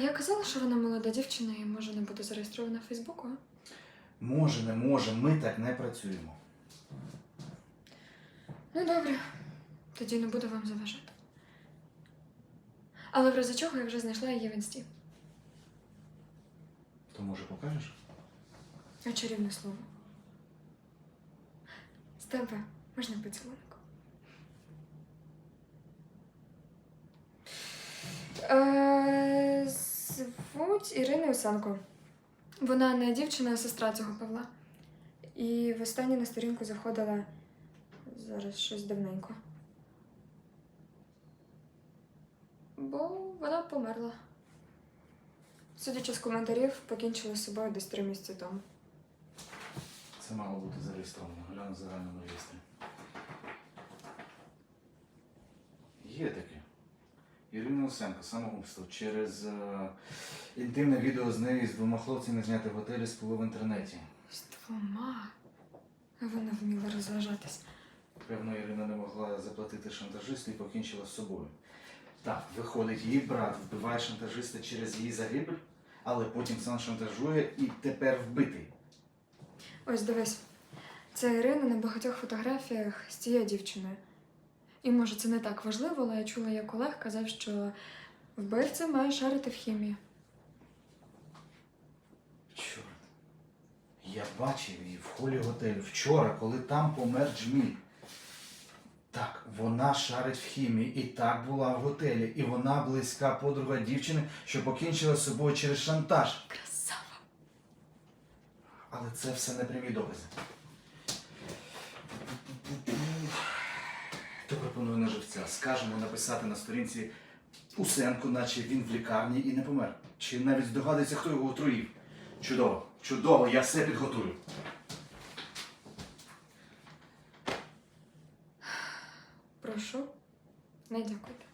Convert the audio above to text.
я казала, що вона молода дівчина і може не бути зареєстрована в Фейсбуку, а? Може, не може, ми так не працюємо. Ну добре, тоді не буду вам заважати. Але в разі чого я вже знайшла її в інсті. То може покажеш? А чарівне слово. З тебе можна поцілунок. Е, звуть Ірина Усенко. Вона не дівчина, а сестра цього Павла. І востаннє на сторінку заходила зараз щось давненько. Бо вона померла. Судячи з коментарів, покінчила з собою десь три місяці тому. Це мало бути зареєстровано. Гляну в загальному реєстрі. Є таке. Ірина Усенко, самогубство. Через е, інтимне відео з нею з двома хлопцями зняти в готелі спливо в інтернеті. З двома. Вона вміла розважатись. Певно, Ірина не могла заплатити шантажисту і покінчила з собою. Так, виходить, її брат вбиває шантажиста через її загибель, але потім сам шантажує і тепер вбитий. Ось дивись. Це Ірина на багатьох фотографіях з цією дівчиною. І може це не так важливо, але я чула, як Олег казав, що вбивця має шарити в хімії. Я бачив її в холі готелю вчора, коли там помер Джміль. Так, вона шарить в хімії і так була в готелі. І вона близька подруга дівчини, що покінчила з собою через шантаж. Красава! Але це все не прямі докази. То пропоную на живця. Скажемо написати на сторінці Усенко, наче він в лікарні і не помер. Чи навіть здогадується, хто його отруїв. Чудово, чудово, я все підготую. Прошу, не дякуйте.